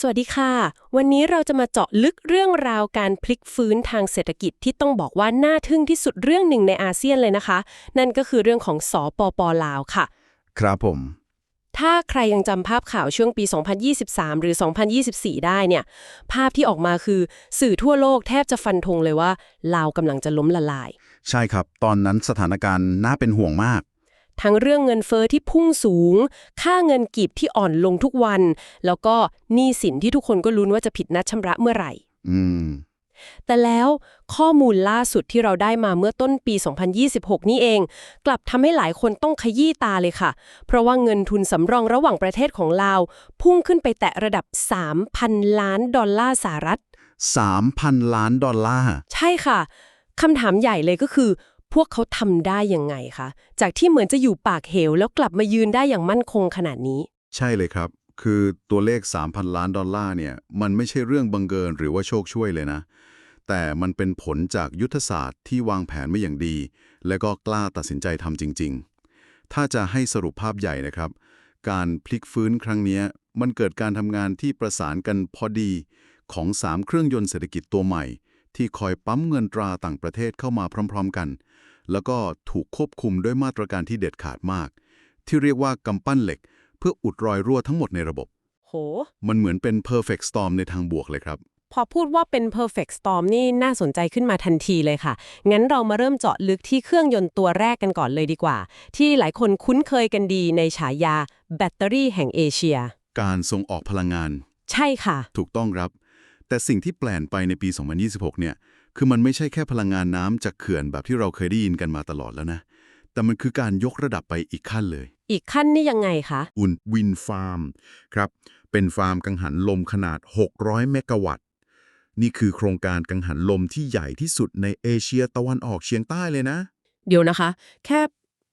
สวัสดีค่ะ วันนี้เราจะมาเจาะลึกเรื่องราวการพลิกฟื้นทางเศรษฐกิจที่ต้องบอกว่าน่าทึ่งที่สุดเรื่องหนึ่งในอาเซียนเลยนะคะ นั่นก็คือเรื่องของสอปปลาวค่ะ ครับผม ถ้าใครยังจำภาพข่าวช่วงปี 2023 หรือ 2024 ได้เนี่ย ภาพที่ออกมาคือสื่อทั่วโลกแทบจะฟันธงเลยว่าลาวกำลังจะล้มละลาย ใช่ครับ ตอนนั้นสถานการณ์น่าเป็นห่วงมาก ทั้งเรื่องเงินเฟอ้อที่พุ่งสูง ค่าเงินกีบที่อ่อนลงทุกวัน แล้วก็หนี้สินที่ทุกคนก็ลุ้นว่าจะผิดนัดชำระเมื่อไหร่อืมแต่แล้วข้อมูลล่าสุดที่เราได้มาเมื่อต้นปี 2026 นี่เอง กลับทำให้หลายคนต้องขยี้ตาเลยค่ะ เพราะว่าเงินทุนสำรองระหว่างประเทศของลาว พุ่งขึ้นไปแตะระดับ 3,000 ล้านดอลลาร์สหรัฐ 3,000 ล้านดอลลาร์ ใช่ค่ะคำถามใหญ่เลยก็คือ พวกเขาทำได้ยังไงคะ จากที่เหมือนจะอยู่ปากเหวแล้วกลับมายืนได้อย่างมั่นคงขนาดนี้ ใช่เลยครับ คือตัวเลข 3,000 ล้านดอลลาร์เนี่ย มันไม่ใช่เรื่องบังเกิญหรือว่าโชคช่วยเลยนะ แต่มันเป็นผลจากยุทธศาสตร์ที่วางแผนไม่อย่างดี และก็กล้าตัดสินใจทำจริง ๆ ถ้าจะให้สรุปภาพใหญ่นะครับ การพลิกฟื้นครั้งนี้มันเกิดการทำงานที่ประสานกันพอดีของ 3 เครื่องยนต์เศรษฐกิจตัวใหม่ที่คอยปั๊มเงินตราต่างประเทศเข้ามาพร้อม ๆ กัน แล้วก็ถูกควบคุมด้วยมาตรการที่เด็ดขาดมาก ที่เรียกว่ากำปั้นเหล็ก เพื่ออุดรอยรั่วทั้งหมดในระบบ โห มันเหมือนเป็น perfect storm ในทางบวกเลยครับ พอพูดว่าเป็น perfect storm นี่น่าสนใจขึ้นมาทันทีเลยค่ะ งั้นเรามาเริ่มเจาะลึกที่เครื่องยนต์ตัวแรกกันก่อนเลยดีกว่า ที่หลายคนคุ้นเคยกันดีในฉายาแบตเตอรี่แห่งเอเชีย การส่งออกพลังงาน ใช่ค่ะ ถูกต้องครับ แต่สิ่งที่แปลนไปในปี 2026 เนี่ย คือมันไม่ใช่แค่พลังงานน้ำจากเขื่อนแบบที่เราเคยได้ยินกันมาตลอดแล้วนะ แต่มันคือการยกระดับไปอีกขั้นเลย อีกขั้นนี่ยังไงคะ อุ่นวินฟาร์มครับ เป็นฟาร์มกังหันลมขนาด 600 เมกะวัตต์ นี่คือโครงการกังหันลมที่ใหญ่ที่สุดในเอเชียตะวันออกเฉียงใต้เลยนะ เดี๋ยวนะคะ แค่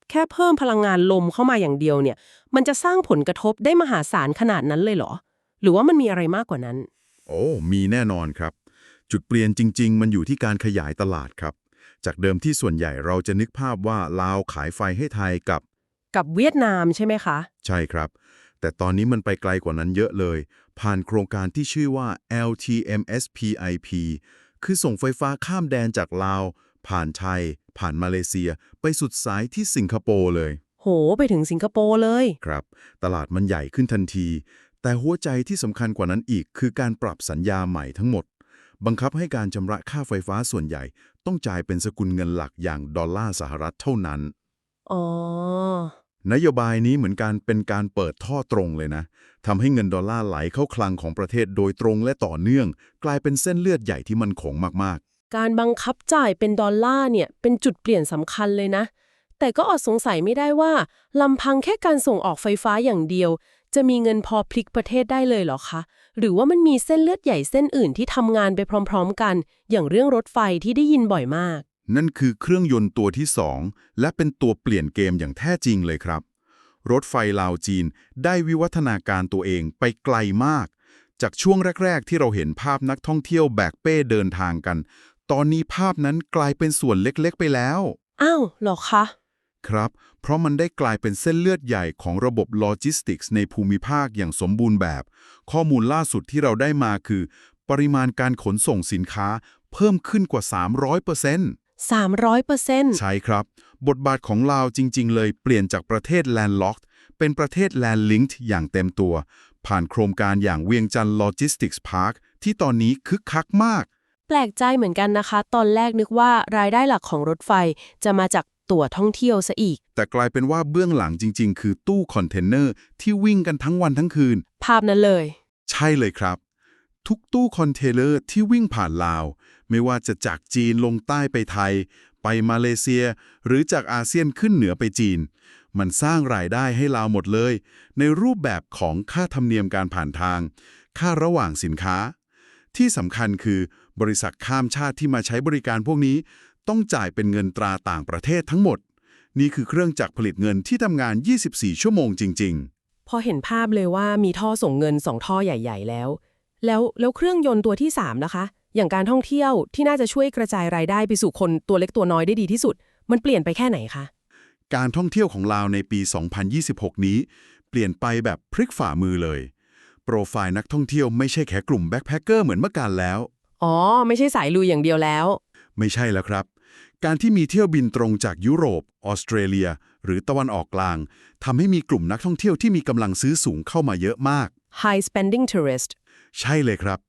แค่เพิ่มพลังงานลมเข้ามาอย่างเดียวเนี่ย มันจะสร้างผลกระทบได้มหาศาลขนาดนั้นเลยเหรอ หรือว่ามันมีอะไรมากกว่านั้น โอ้ มีแน่นอนครับ จุดเปลี่ยนจริง ๆ มันอยู่ที่การขยายตลาดครับ จากเดิมที่ส่วนใหญ่เราจะนึกภาพว่าลาวขายไฟให้ไทยกับ กับเวียดนามใช่ไหมคะ ใช่ครับ แต่ตอนนี้มันไปไกลกว่านั้นเยอะเลย ผ่านโครงการที่ชื่อว่า LTMSPIP คือส่งไฟฟ้าข้ามแดนจากลาว ผ่านไทย ผ่านมาเลเซีย ไปสุดสายที่สิงคโปร์เลย โห ไปถึงสิงคโปร์เลย ครับ ตลาดมันใหญ่ขึ้นทันที แต่หัวใจที่สำคัญกว่านั้นอีกคือการปรับสัญญาใหม่ทั้งหมด บังคับให้การชำระค่าไฟฟ้าส่วนใหญ่ ต้องจ่ายเป็นสกุลเงินหลักอย่างดอลลาร์สหรัฐเท่านั้น อ๋อนโยบายนี้เหมือนการเป็นการเปิดท่อตรงเลยนะทำให้เงินดอลลาร์ไหลเข้าคลังของประเทศโดยตรงและต่อเนื่อง กลายเป็นเส้นเลือดใหญ่ที่มันคงมากการบังคับจ่ายเป็นดอลลาร์เนี่ยเป็นจุดเปลี่ยนสำคัญเลยนะ แต่ก็อดสงสัยไม่ได้ว่าลำพังแค่การส่งออกไฟฟ้าอย่างเดียว จะมีเงินพอพลิกประเทศได้เลยเหรอคะ หรือว่ามันมีเส้นเลือดใหญ่เส้นอื่นที่ทำงานไปพร้อมๆกัน อย่างเรื่องรถไฟที่ได้ยินบ่อยมากๆนั่นคือเครื่องยนต์ตัวที่ 2 และเป็นตัวเปลี่ยนเกมอย่างแท้จริงเลยครับ รถไฟลาวจีนได้วิวัฒนาการตัวเองไปไกลมาก จากช่วงแรก ๆ ที่เราเห็นภาพนักท่องเที่ยวแบกเป้เดินทางกัน ตอนนี้ภาพนั้นกลายเป็นส่วนเล็กๆ ไปแล้ว อ้าวเหรอคะ ครับ เพราะมันได้กลายเป็นเส้นเลือดใหญ่ของระบบโลจิสติกส์ในภูมิภาคอย่างสมบูรณ์แบบ ข้อมูลล่าสุดที่เราได้มาคือ ปริมาณการขนส่งสินค้าเพิ่มขึ้นกว่า 300% 300%ใช่ครับ บทบาทของลาวจริง ๆ เลยเปลี่ยนจากประเทศแลนด์ล็อกเป็นประเทศแลนด์ลิงก์อย่างเต็มตัว ผ่านโครงการอย่างเวียงจันทร์โลจิสติกส์พาร์คที่ตอนนี้คึกคักมาก แปลกใจเหมือนกันนะคะ ตอนแรกนึกว่ารายได้หลักของรถไฟจะมาจาก ตั๋วท่องเที่ยวซะอีก แต่กลายเป็นว่าเบื้องหลังจริง ๆ คือตู้คอนเทนเนอร์ที่วิ่งกันทั้งวันทั้งคืน ภาพนั้นเลย ใช่เลยครับ ทุกตู้คอนเทนเนอร์ที่วิ่งผ่านลาว ไม่ว่าจะจากจีนลงใต้ไปไทย ไปมาเลเซีย หรือจากอาเซียนขึ้นเหนือไปจีน มันสร้างรายได้ให้ลาวหมดเลย ในรูปแบบของค่าธรรมเนียมการผ่านทาง ค่าระหว่างสินค้า ที่สำคัญคือบริษัทข้ามชาติที่มาใช้บริการพวกนี้ ต้องจ่ายเป็นเงินตราต่างประเทศทั้งหมด นี่คือเครื่องจักรผลิตเงินที่ทำงาน 24 ชั่วโมงจริงๆพอเห็นภาพเลยว่ามีท่อส่งเงินสองท่อใหญ่ ๆ แล้ว แล้วแล้วเครื่องยนต์ตัวที่3นะคะ อย่างการท่องเที่ยวที่น่าจะช่วยกระจายรายได้ไปสู่คนตัวเล็กตัวน้อยได้ดีที่สุด มันเปลี่ยนไปแค่ไหนคะ การท่องเที่ยวของลาวในปี 2026 นี้ เปลี่ยนไปแบบพลิกฝ่ามือเลย โปรไฟล์นักท่องเที่ยวไม่ใช่แค่กลุ่มแบ็คแพคเกอร์เหมือนเมื่อก่อนแล้ว อ๋อ ไม่ใช่สายลุยอย่างเดียวแล้ว ไม่ใช่แล้วครับ การที่มีเที่ยวบินตรงจากยุโรป ออสเตรเลีย หรือตะวันออกกลางทำให้มีกลุ่มนักท่องเที่ยวที่มีกำลังซื้อสูงเข้ามาเยอะมาก high spending tourist ใช่เลยครับ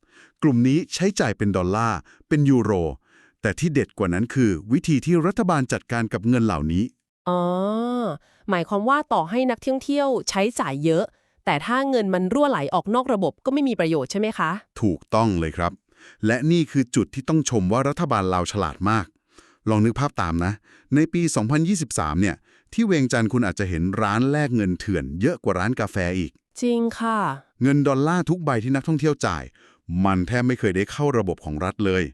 กลุ่มนี้ใช้จ่ายเป็นดอลลาร์ เป็นยูโร แต่ที่เด็ดกว่านั้นคือ วิธีที่รัฐบาลจัดการกับเงินเหล่านี้ อ๋อ หมายความว่าต่อให้นักท่องเที่ยวใช้จ่ายเยอะ แต่ถ้าเงินมันรั่วไหลออกนอกระบบก็ไม่มีประโยชน์ใช่ไหมคะ ถูกต้องเลยครับ และนี่คือจุดที่ต้องชมว่ารัฐบาลลาวฉลาดมาก ลองนึกภาพตามนะ ในปี 2023 เนี่ย ที่เวียงจันทร์คุณอาจจะเห็นร้านแลกเงินเถื่อนเยอะกว่าร้านกาแฟอีก จริงค่ะ เงินดอลลาร์ทุกใบที่นักท่องเที่ยวจ่าย มันแทบไม่เคยได้เข้าระบบของรัฐเลย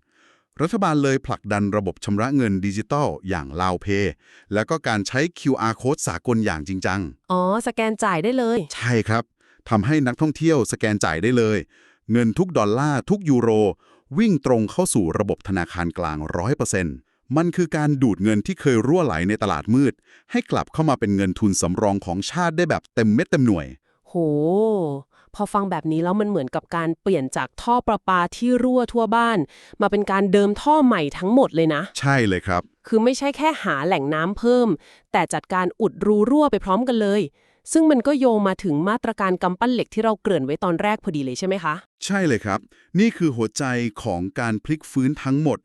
รัฐบาลเลยผลักดันระบบชำระเงินดิจิทัลอย่าง l าวเพย์แล้วก็การใช้ QR code สากลอย่างจริงจัง อ๋อ สแกนจ่ายได้เลย ใช่ครับทำให้นักท่องเที่ยวสแกนจ่ายได้เลย เงินทุกดอลลาร์ทุกยูโร วิ่งตรงเข้าสู่ระบบธนาคารกลาง 100% มันคือการดูดเงินที่เคยรั่วไหลในตลาดมืด ให้กลับเข้ามาเป็นเงินทุนสำรองของชาติได้แบบเต็มเม็ดเต็มหน่วย โห พอฟังแบบนี้แล้วมันเหมือนกับการเปลี่ยนจากท่อประปาที่รั่วทั่วบ้าน มาเป็นการเดิมท่อใหม่ทั้งหมดเลยนะ ใช่เลยครับ คือไม่ใช่แค่หาแหล่งน้ำเพิ่ม แต่จัดการอุดรูรั่วไปพร้อมกันเลย ซึ่งมันก็โยงมาถึงมาตรการกำปั้นเหล็กที่เราเกริ่นไว้ตอนแรกพอดีเลยใช่ไหมคะ ใช่เลยครับ นี่คือหัวใจของการพลิกฟื้นทั้งหมด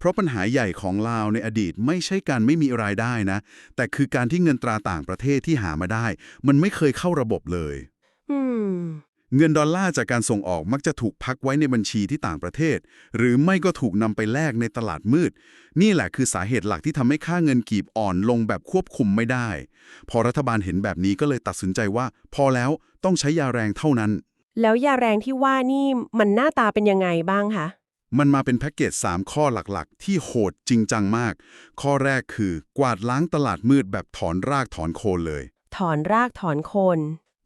เพราะปัญหาใหญ่ของลาวในอดีตไม่ใช่การไม่มีรายได้นะ แต่คือการที่เงินตราต่างประเทศที่หามาได้ มันไม่เคยเข้าระบบเลยอืมเงินดอลลาร์จากการส่งออกมักจะถูกพักไว้ในบัญชีที่ต่างประเทศ หรือไม่ก็ถูกนำไปแลกในตลาดมืด นี่แหละคือสาเหตุหลักที่ทำให้ค่าเงินกีบอ่อนลงแบบควบคุมไม่ได้ พอรัฐบาลเห็นแบบนี้ก็เลยตัดสินใจว่า พอแล้วต้องใช้ยาแรงเท่านั้น แล้วยาแรงที่ว่านี่มันหน้าตาเป็นยังไงบ้างคะ มันมาเป็นแพ็กเกจ 3 ข้อหลักๆ ที่โหดจริงจังมาก ข้อแรกคือกวาดล้างตลาดมืดแบบถอนรากถอนโคนเลย ถอนรากถอนโคน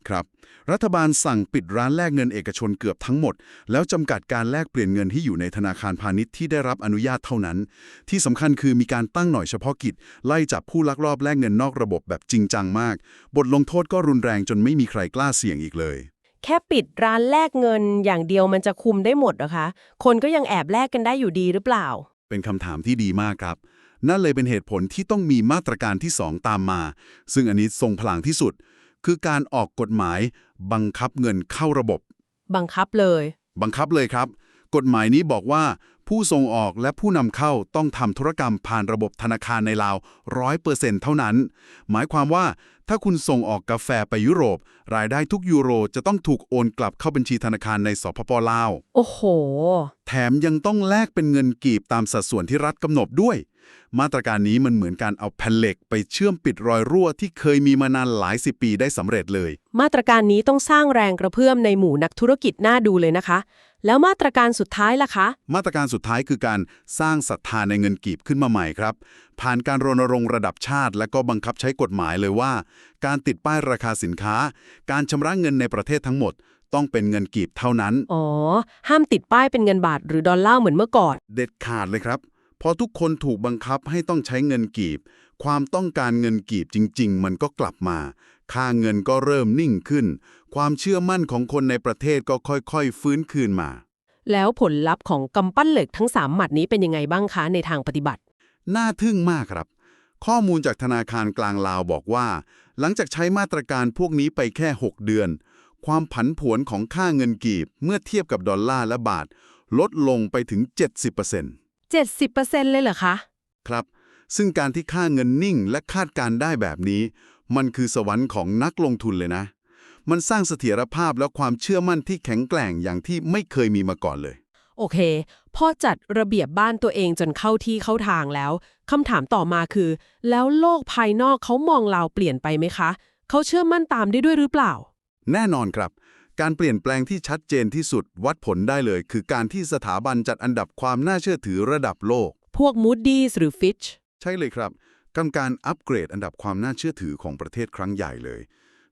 ครับ รัฐบาลสั่งปิดร้านแลกเงินเอกชนเกือบทั้งหมด แล้วจำกัดการแลกเปลี่ยนเงินที่อยู่ในธนาคารพาณิชย์ที่ได้รับอนุญาตเท่านั้น ที่สำคัญคือมีการตั้งหน่วยเฉพาะกิจ ไล่จับผู้ลักลอบแลกเงินนอกระบบแบบจริงจังมาก บทลงโทษก็รุนแรงจนไม่มีใครกล้าเสี่ยงอีกเลย แค่ปิดร้านแลกเงินอย่างเดียวมันจะคุมได้หมดเหรอคะ คนก็ยังแอบแลกกันได้อยู่ดีหรือเปล่า เป็นคำถามที่ดีมากครับ นั่นเลยเป็นเหตุผลที่ต้องมีมาตรการที่ 2 ตามมา ซึ่งอันนี้ทรงพลังที่สุด คือการออกกฎหมาย บังคับเงินเข้าระบบ บังคับเลย บังคับเลยครับ กฎหมายนี้บอกว่า ผู้ส่งออกและผู้นำเข้าต้องทำธุรกรรมผ่านระบบธนาคารในลาวร้อยเปอร์เซ็นต์เท่านั้น หมายความว่าถ้าคุณส่งออกกาแฟไปยุโรป รายได้ทุกยูโรจะต้องถูกโอนกลับเข้าบัญชีธนาคารในสปปลาว โอ้โห แถมยังต้องแลกเป็นเงินกีบตามสัดส่วนที่รัฐกำหนดด้วย มาตรการนี้มันเหมือนการเอาแผ่นเหล็กไปเชื่อมปิดรอยรั่วที่เคยมีมานานหลายสิบปีได้สำเร็จเลย มาตรการนี้ต้องสร้างแรงกระเพื่อมในหมู่นักธุรกิจน่าดูเลยนะคะ แล้วมาตรการสุดท้ายล่ะคะ มาตรการสุดท้ายคือการสร้างศรัทธาในเงินกีบขึ้นมาใหม่ครับ ผ่านการรณรงค์ระดับชาติ และก็บังคับใช้กฎหมายเลยว่า การติดป้ายราคาสินค้า การชำระเงินในประเทศทั้งหมด ต้องเป็นเงินกีบเท่านั้น อ๋อ ห้ามติดป้ายเป็นเงินบาทหรือดอลลาร์เหมือนเมื่อก่อน เด็ดขาดเลยครับ พอทุกคนถูกบังคับให้ต้องใช้เงินกีบ ความต้องการเงินกีบจริง ๆ มันก็กลับมา ค่าเงินก็เริ่มนิ่งขึ้น ความเชื่อมั่นของคนในประเทศก็ค่อยๆ ฟื้นคืนมา แล้วผลลัพธ์ของกำปั้นเหล็กทั้ง3หมัดนี้เป็นยังไงบ้างคะในทางปฏิบัติ น่าทึ่งมากครับ ข้อมูลจากธนาคารกลางลาวบอกว่า หลังจากใช้มาตรการพวกนี้ไปแค่ 6 เดือน ความผันผวนของค่าเงินกีบ เมื่อเทียบกับดอลลาร์และบาท ลดลงไปถึง 70% 70%เลยเหรอคะ ครับ ซึ่งการที่ค่าเงินนิ่งและคาดการได้แบบนี้ มันคือสวรรค์ของนักลงทุนเลยนะ มันสร้างเสถียรภาพและความเชื่อมั่นที่แข็งแกร่งอย่างที่ไม่เคยมีมาก่อนเลย โอเค พอจัดระเบียบบ้านตัวเองจนเข้าที่เข้าทางแล้วคำถามต่อมาคือ แล้วโลกภายนอกเขามองเราเปลี่ยนไปไหมคะ เขาเชื่อมั่นตามได้ด้วยหรือเปล่า แน่นอนครับ การเปลี่ยนแปลงที่ชัดเจนที่สุดวัดผลได้เลย คือการที่สถาบันจัดอันดับความน่าเชื่อถือระดับโลก พวก Moody's หรือ Fitch ใช่เลยครับกำการอัปเกรดอันดับความน่าเชื่อถือของประเทศครั้งใหญ่เลย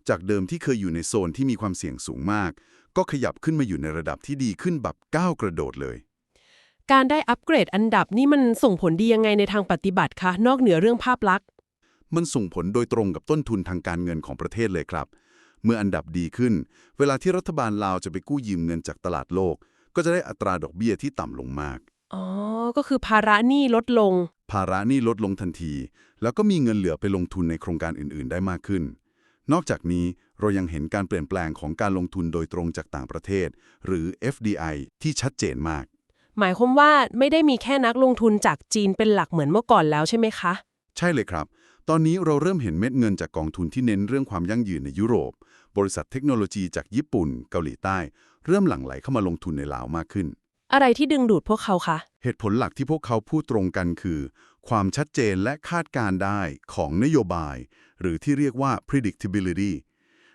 จากเดิมที่เคยอยู่ในโซนที่มีความเสี่ยงสูงมาก ก็ขยับขึ้นมาอยู่ในระดับที่ดีขึ้นแบบก้าวกระโดดเลย การได้อัปเกรดอันดับนี่มันส่งผลดียังไงในทางปฏิบัติคะนอกเหนือเรื่องภาพลักษณ์ มันส่งผลโดยตรงกับต้นทุนทางการเงินของประเทศเลยครับ เมื่ออันดับดีขึ้น เวลาที่รัฐบาลลาวจะไปกู้ยืมเงินจากตลาดโลก ก็จะได้อัตราดอกเบี้ยที่ต่ำลงมาก อ๋อ ก็คือภาระหนี้ลดลง ภาระหนี้ลดลงทันที แล้วก็มีเงินเหลือไปลงทุนในโครงการอื่น ๆ ได้มากขึ้น นอกจากนี้เรายังเห็นการเปลี่ยนแปลงของการลงทุนโดยตรงจากต่างประเทศ หรือ FDI ที่ชัดเจนมาก หมายความว่าไม่ได้มีแค่นักลงทุนจากจีนเป็นหลักเหมือนเมื่อก่อนแล้วใช่ไหมคะ ใช่เลยครับ ตอนนี้เราเริ่มเห็นเม็ดเงินจากกองทุนที่เน้นเรื่องความยั่งยืนในยุโรป บริษัทเทคโนโลยีจากญี่ปุ่น เกาหลีใต้ เริ่มหลั่งไหลเข้ามาลงทุนในลาวมากขึ้น อะไรที่ดึงดูดพวกเขาคะ เหตุผลหลักที่พวกเขาพูดตรงกันคือ ความชัดเจนและคาดการณ์ได้ของนโยบาย หรือที่เรียกว่า predictability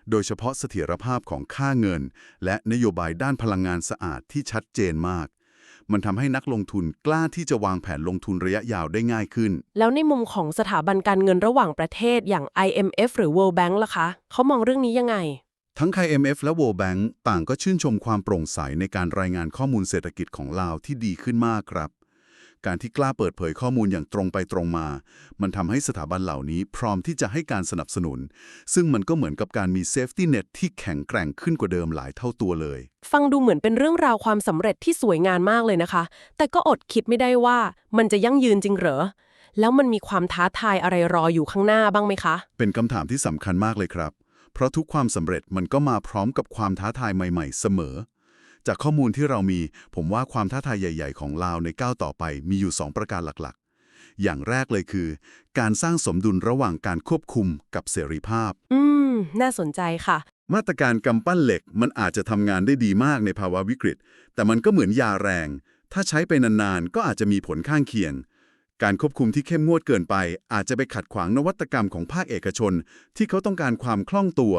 โดยเฉพาะเสถียรภาพของค่าเงิน และนโยบายด้านพลังงานสะอาดที่ชัดเจนมาก มันทำให้นักลงทุนกล้าที่จะวางแผนลงทุนระยะยาวได้ง่ายขึ้น แล้วในมุมของสถาบันการเงินระหว่างประเทศอย่าง IMF หรือ World Bank ล่ะคะ เขามองเรื่องนี้ยังไง ทั้ง IMF และ World Bank ต่างก็ชื่นชมความโปร่งใสในการรายงานข้อมูลเศรษฐกิจของลาวที่ดีขึ้นมากครับ การที่กล้าเปิดเผยข้อมูลอย่างตรงไปตรงมา มันทำให้สถาบันเหล่านี้พร้อมที่จะให้การสนับสนุน ซึ่งมันก็เหมือนกับการมีเซฟตี้เน็ตที่แข็งแกร่งขึ้นกว่าเดิมหลายเท่าตัวเลย ฟังดูเหมือนเป็นเรื่องราวความสำเร็จที่สวยงามมากเลยนะคะ แต่ก็อดคิดไม่ได้ว่ามันจะยั่งยืนจริงเหรอแล้วมันมีความท้าทายอะไรรออยู่ข้างหน้าบ้างไหมคะ เป็นคำถามที่สำคัญมากเลยครับ เพราะทุกความสำเร็จมันก็มาพร้อมกับความท้าทายใหม่ ๆ เสมอ จากข้อมูลที่เรามี ผมว่าความท้าทายใหญ่ ๆ ของลาวในก้าวต่อไปมีอยู่ 2 ประการหลักๆ อย่างแรกเลยคือ การสร้างสมดุลระหว่างการควบคุมกับเสรีภาพ อืม น่าสนใจค่ะ มาตรการกำปั้นเหล็กมันอาจจะทำงานได้ดีมากในภาวะวิกฤต แต่มันก็เหมือนยาแรง ถ้าใช้ไปนานๆ ก็อาจจะมีผลข้างเคียง การควบคุมที่เข้มงวดเกินไป อาจจะไปขัดขวางนวัตกรรมของภาคเอกชน ที่เขาต้องการความคล่องตัว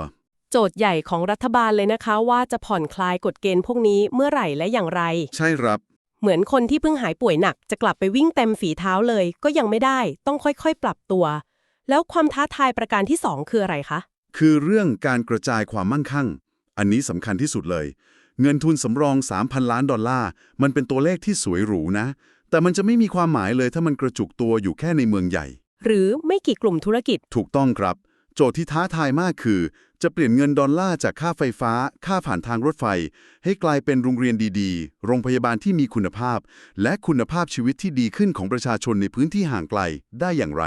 โจทย์ใหญ่ของรัฐบาลเลยนะคะ ว่าจะผ่อนคลายกฎเกณฑ์พวกนี้เมื่อไหร่และอย่างไร ใช่ครับ เหมือนคนที่เพิ่งหายป่วยหนัก จะกลับไปวิ่งเต็มฝีเท้าเลย ก็ยังไม่ได้ต้องค่อยๆ ปรับตัว แล้วความท้าทายประการที่สองคืออะไรคะคือเรื่องการกระจายความมั่งคั่ง อันนี้สำคัญที่สุดเลย เงินทุนสำรอง 3,000 ล้านดอลลาร์ มันเป็นตัวเลขที่สวยหรูนะ แต่มันจะไม่มีความหมายเลยถ้ามันกระจุกตัวอยู่แค่ในเมืองใหญ่ หรือไม่กี่กลุ่มธุรกิจ ถูกต้องครับ โจทย์ที่ท้าทายมากคือ จะเปลี่ยนเงินดอลลาร์จากค่าไฟฟ้า ค่าผ่านทางรถไฟ ให้กลายเป็นโรงเรียนดีๆ โรงพยาบาลที่มีคุณภาพ และคุณภาพชีวิตที่ดีขึ้นของประชาชนในพื้นที่ห่างไกลได้อย่างไร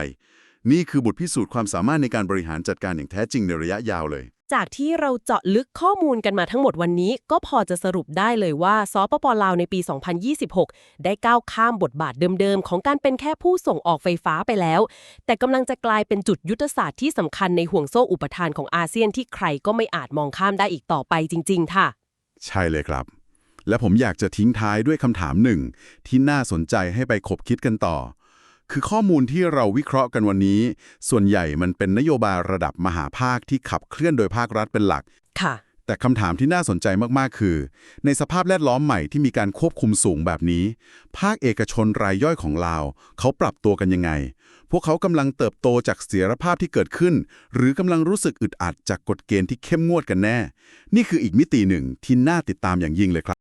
นี่คือบทพิสูจน์ความสามารถในการบริหารจัดการอย่างแท้จริงในระยะยาวเลย จากที่เราเจาะลึกข้อมูลกันมาทั้งหมดวันนี้ ก็พอจะสรุปได้เลยว่าสปปลาวในปี 2026 ได้ก้าวข้ามบทบาทเดิมๆ ของการเป็นแค่ผู้ส่งออกไฟฟ้าไปแล้ว แต่กำลังจะกลายเป็นจุดยุทธศาสตร์ที่สำคัญในห่วงโซ่อุปทานของอาเซียนที่ใครก็ไม่อาจมองข้ามได้อีกต่อไปจริง ๆ ค่ะ ใช่เลยครับ และผมอยากจะทิ้งท้ายด้วยคำถามหนึ่งที่น่าสนใจให้ไปคบคิดกันต่อ คือข้อมูลที่เราวิเคราะห์กันวันนี้ ส่วนใหญ่มันเป็นนโยบายระดับมหาภาคที่ขับเคลื่อนโดยภาครัฐเป็นหลัก ค่ะ แต่คำถามที่น่าสนใจมาก ๆ คือ ในสภาพแวดล้อมใหม่ที่มีการควบคุมสูงแบบนี้ ภาคเอกชนรายย่อยของลาว เขาปรับตัวกันยังไง พวกเขากำลังเติบโตจากเสถียรภาพที่เกิดขึ้น หรือกำลังรู้สึกอึดอัดจากกฎเกณฑ์ที่เข้มงวดกันแน่ นี่คืออีกมิติหนึ่งที่น่าติดตามอย่างยิ่งเลยครับ